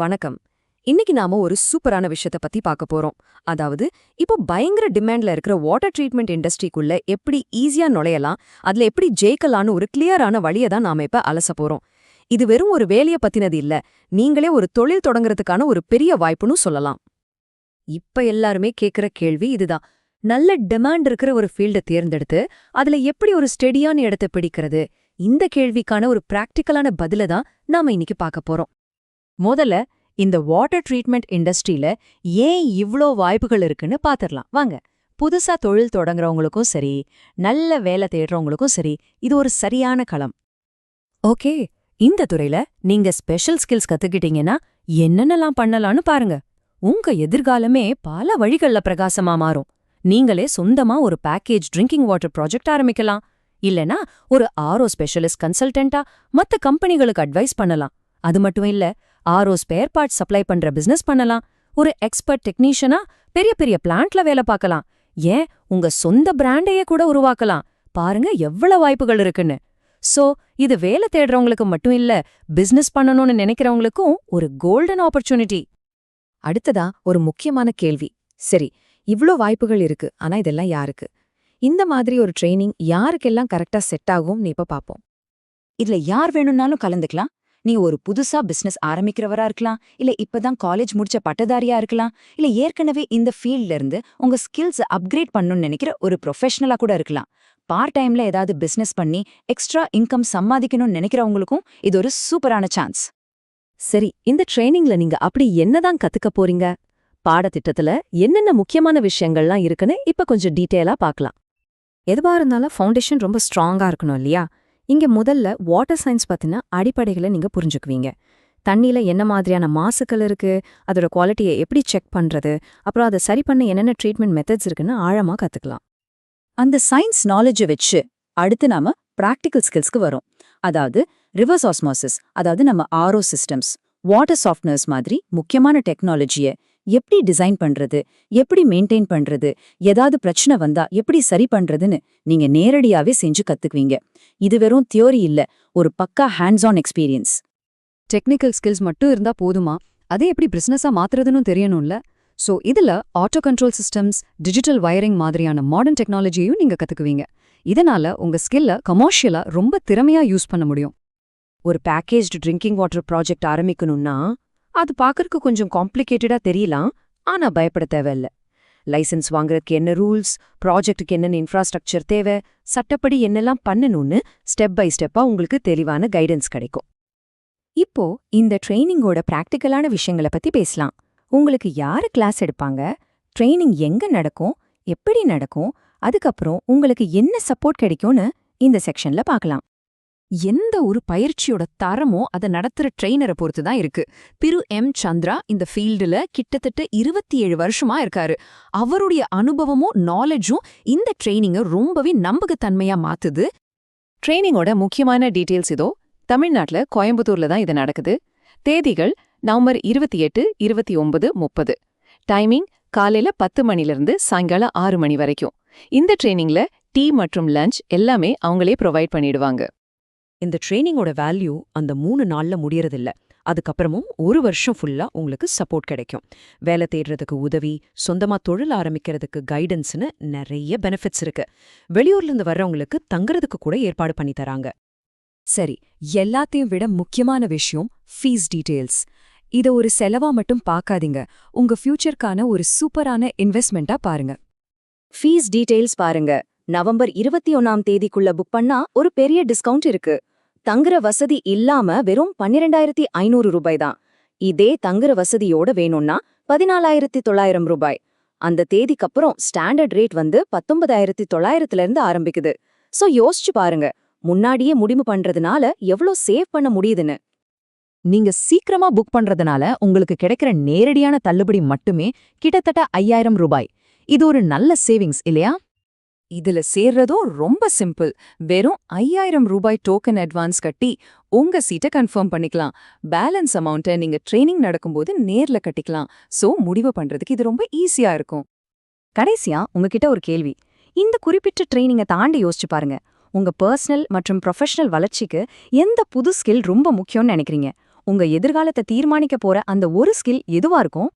வணக்கம். இன்னைக்கு நாம ஒரு சூப்பரான விஷயத்த பத்தி பார்க்க போறோம். அதாவது இப்போ பயங்கர டிமாண்ட்ல இருக்கிற வாட்டர் ட்ரீட்மெண்ட் இண்டஸ்ட்ரிக்குள்ள எப்படி ஈஸியா நுழையலாம் அதுல எப்படி ஜெயிக்கலான்னு ஒரு கிளியரான வழியை தான் நாம இப்ப அலச போறோம். இது வெறும் ஒரு வேலைய பத்தினது இல்ல நீங்களே ஒரு தொழில் தொடங்குறதுக்கான ஒரு பெரிய வாய்ப்புன்னு சொல்லலாம். இப்ப எல்லாருமே கேக்குற கேள்வி இதுதான். நல்ல டிமாண்ட் இருக்கிற ஒரு ஃபீல்ட தேர்ந்தெடுத்து அதுல எப்படி ஒரு ஸ்டெடியான இடத்தை பிடிக்கிறது? இந்த கேள்விக்கான ஒரு பிராக்டிக்கலான பதில தான் நாம இன்னைக்கு பார்க்க போறோம். முதல்ல இந்த வாட்டர் ட்ரீட்மெண்ட் இண்டஸ்ட்ரியில ஏன் இவ்ளோ வாய்ப்புகள் இருக்குன்னு பாத்திரலாம். வாங்க. புதுசா தொழில் தொடங்குறவங்களுக்கும் சரி நல்ல வேலை தேடுறவங்களுக்கும் சரி இது ஒரு சரியான களம். ஓகே. இந்த துறையில நீங்க ஸ்பெஷல் ஸ்கில்ஸ் கத்துக்கிட்டீங்கன்னா என்னென்னலாம் பண்ணலாம்னு பாருங்க. உங்க எதிர்காலமே பல வழிகள்ல பிரகாசமா மாறும். நீங்களே சொந்தமா ஒரு பேக்கேஜ் ட்ரிங்கிங் வாட்டர் ப்ராஜெக்ட் ஆரம்பிக்கலாம். இல்லனா ஒரு ஆர்ஓ ஸ்பெஷலிஸ்ட் கன்சல்டன்ட்டா மத்த கம்பெனிகளுக்கு அட்வைஸ் பண்ணலாம். அது மட்டும் இல்ல ஆர்ஓ ஸ்பேர் பார்ட்ஸ் சப்ளை பண்ற பிசினஸ் பண்ணலாம். ஒரு எக்ஸ்பர்ட் டெக்னீஷியனா பெரிய பெரிய பிளான்ட்ல வேலை பார்க்கலாம். ஏன்? உங்க சொந்த பிராண்டையே கூட உருவாக்கலாம். பாருங்க எவ்வளவு வாய்ப்புகள் இருக்குன்னு. சோ இது வேலை தேடுறவங்களுக்கு மட்டும் இல்ல பிசினஸ் பண்ணணும்னு நினைக்கிறவங்களுக்கும் ஒரு கோல்டன் ஆப்பர்ச்சுனிட்டி. அடுத்ததா ஒரு முக்கியமான கேள்வி. சரி இவ்ளோ வாய்ப்புகள் இருக்கு ஆனா இதெல்லாம் யாருக்கு? இந்த மாதிரி ஒரு ட்ரைனிங் யாருக்கெல்லாம் கரெக்டா செட் ஆகும்னு இப்ப பாப்போம். இதுல யார் வேணும்னாலும் கலந்துக்கலாம். நீ ஒரு புதுசா பிசினஸ் ஆரம்பிக்கிறவரா இருக்கலாம் இல்ல இப்பதான் காலேஜ் முடிச்ச பட்டதாரியா இருக்கலாம் இல்ல ஏற்கனவே இந்த ஃபீல்ட்ல இருந்து உங்க ஸ்கில்ஸ் அப்கிரேட் பண்ணணும்னு நினைக்கிற ஒரு ப்ரொஃபஷனலா கூட இருக்கலாம். பார்ட் டைம்ல ஏதாவது பிசினஸ் பண்ணி எக்ஸ்ட்ரா இன்கம் சம்பாதிக்கணும்னு நினைக்கிறவங்களுக்கும் இது ஒரு சூப்பரான சான்ஸ் சரி இந்த ட்ரைனிங்ல நீங்க அப்படி என்னதான் கத்துக்க போறீங்க? பாடத்திட்டத்துல என்னென்ன முக்கியமான விஷயங்கள்லாம் இருக்குன்னு இப்ப கொஞ்சம் டீட்டெயிலா பார்க்கலாம். எதுவா இருந்தாலும் ஃபவுண்டேஷன் ரொம்ப ஸ்ட்ராங்கா இருக்கணும் இல்லையா? இங்க முதல்ல வாட்டர் சயின்ஸ் பத்தின அடிப்படைகளை நீங்க புரிஞ்சுக்குவீங்க. தண்ணியில் என்ன மாதிரியான மாசுக்கள் இருக்கு அதோட குவாலிட்டியை எப்படி செக் பண்றது அப்புறம் அதை சரி பண்ண என்னென்ன ட்ரீட்மெண்ட் மெத்தட்ஸ் இருக்குன்னு ஆழமா கத்துக்கலாம். அந்த சயின்ஸ் நாலேஜை வச்சு அடுத்து நாம ப்ராக்டிக்கல் ஸ்கில்ஸ்க்கு வரும். அதாவது ரிவர்ஸ் ஆஸ்மாசிஸ் அதாவது நம்ம ஆரோ சிஸ்டம்ஸ் வாட்டர் சாஃப்ட்னர்ஸ் மாதிரி முக்கியமான டெக்னாலஜியை எப்படி டிசைன் பண்றது? எப்படி மெயின்டைன் பண்றது? ஏதாவது பிரச்சனை வந்தா எப்படி சரி பண்றதுன்னு நீங்க நேரடியாவே செஞ்சு கத்துக்குவீங்க. இது வெறும் தியோரி இல்ல ஒரு பக்கா hands on experience technical skills மட்டும் இருந்தா போதுமா? அதே எப்படி பிசினஸா மாத்துறதுன்னு தெரியணும்ல? சோ இதுல auto control systems digital wiring மாதிரியான மாடர்ன் டெக்னாலஜியையும் நீங்க கத்துக்குவீங்க. இதனால உங்க ஸ்கில்ல கமர்ஷியலா ரொம்ப திறமையா யூஸ் பண்ண முடியும். ஒரு பேக்கேஜ்டு ட்ரிங்கிங் வாட்டர் ப்ராஜெக்ட் ஆரம்பிக்கணும்னா அது பார்க்கறக்கு கொஞ்சம் காம்ப்ளிகேட்டடா தெரியலாம் ஆனா பயப்பட தேவையில்ல. லைசென்ஸ் வாங்குறதுக்கு என்ன ரூல்ஸ் ப்ராஜெக்ட்டுக்கு என்னென்ன இன்ஃப்ராஸ்ட்ரக்சர் தேவை சட்டப்படி என்னெல்லாம் பண்ணணும்னு ஸ்டெப் பை ஸ்டெப்பா உங்களுக்கு தெளிவான கைடன்ஸ் கிடைக்கும். இப்போ இந்த ட்ரைனிங்கோட பிராக்டிக்கலான விஷயங்களை பத்தி பேசலாம். உங்களுக்கு யாரு கிளாஸ் எடுப்பாங்க ட்ரைனிங் எங்க நடக்கும் எப்படி நடக்கும் அதுக்கப்புறம் உங்களுக்கு என்ன சப்போர்ட் கிடைக்கும்னு இந்த செக்ஷன்ல பார்க்கலாம். எந்த ஒரு பயிற்சியோட தரமோ அதை நடத்துற ட்ரெயினரை பொறுத்து தான் இருக்கு. திரு எம். சந்திரா இந்த ஃபீல்டுல கிட்டத்தட்ட இருபத்தி ஏழு வருஷமா இருக்காரு. அவருடைய அனுபவமும் நாலேஜும் இந்த ட்ரைனிங்கை ரொம்பவே நம்பகத்தன்மையா மாத்துது. ட்ரைனிங்கோட முக்கியமான டீட்டெயில்ஸ் இதோ தமிழ்நாட்டுல கோயம்புத்தூர்ல தான் இது நடக்குது. தேதிகள் நவம்பர் இருபத்தி எட்டு இருபத்தி ஒன்பது முப்பது. டைமிங் காலையில பத்து மணிலிருந்து சாயங்காலம் ஆறு மணி வரைக்கும். இந்த ட்ரைனிங்ல டீ மற்றும் லஞ்ச் எல்லாமே அவங்களே ப்ரொவைட் பண்ணிடுவாங்க. இந்த ட்ரைனிங்கோட வேல்யூ அந்த மூணு நாள்ல முடியறதில்ல. அதுக்கப்புறமும் ஒரு வருஷம் ஃபுல்லா உங்களுக்கு சப்போர்ட் கிடைக்கும். வேலை தேடுறதுக்கு உதவி சொந்தமா தொழில் ஆரம்பிக்கிறதுக்கு கைடன்ஸ்னு நிறைய பெனிஃபிட்ஸ் இருக்கு. வெளியூர்ல இருந்து வர்றவங்களுக்கு தங்குறதுக்கு கூட ஏற்பாடு பண்ணி தராங்க. சரி எல்லாத்தையும் விட முக்கியமான விஷயம் ஃபீஸ் டீடெயில்ஸ் இத ஒரு செலவா மட்டும் பார்க்காதீங்க. உங்க ஃபியூச்சர்க்கான ஒரு சூப்பரான இன்வெஸ்ட்மெண்ட்டா பாருங்க. ஃபீஸ் டீடெயில்ஸ் பாருங்க. நவம்பர் இருபத்தி ஒன்னாம் தேதிக்குள்ள புக் பண்ணா ஒரு பெரிய டிஸ்கவுண்ட் இருக்கு. தங்குற வசதி இல்லாம வெறும் பன்னிரெண்டாயிரத்தி ஐநூறு ரூபாய் தான். இதே தங்குற வசதியோட வேணும்னா பதினாலாயிரத்தி தொள்ளாயிரம் ரூபாய். அந்த தேதிக்கு அப்புறம் ஸ்டாண்டர்ட் ரேட் வந்து பத்தொன்பதாயிரத்தி தொள்ளாயிரத்துல இருந்து ஆரம்பிக்குது. சோ யோசிச்சு பாருங்க. முன்னாடியே முடிவு பண்றதுனால எவ்ளோ சேவ் பண்ண முடியுதுன்னு. நீங்க சீக்கிரமா புக் பண்றதுனால உங்களுக்கு கிடைக்கிற நேரடியான தள்ளுபடி மட்டுமே கிட்டத்தட்ட ஐயாயிரம் ரூபாய். இது ஒரு நல்ல சேவிங்ஸ் இல்லையா? இதுல சேர்றதும் ரொம்ப சிம்பிள். வெறும் ஐயாயிரம் ரூபாய் டோக்கன் அட்வான்ஸ் கட்டி உங்க சீட்டை கன்ஃபார்ம் பண்ணிக்கலாம். பேலன்ஸ் அமௌண்ட்டை நீங்க ட்ரைனிங் நடக்கும்போது நேர்ல கட்டிக்கலாம். சோ முடிவு பண்றதுக்கு இது ரொம்ப ஈஸியா இருக்கும். கடைசியா உங்ககிட்ட ஒரு கேள்வி. இந்த குறிப்பிட்ட ட்ரைனிங்கை தாண்டி யோசிச்சு பாருங்க. உங்க பர்சனல் மற்றும் ப்ரொஃபஷனல் வளர்ச்சிக்கு எந்த புது ஸ்கில் ரொம்ப முக்கியம்னு நினைக்கிறீங்க? உங்க எதிர்காலத்தை தீர்மானிக்க போற அந்த ஒரு ஸ்கில் எதுவா இருக்கும்?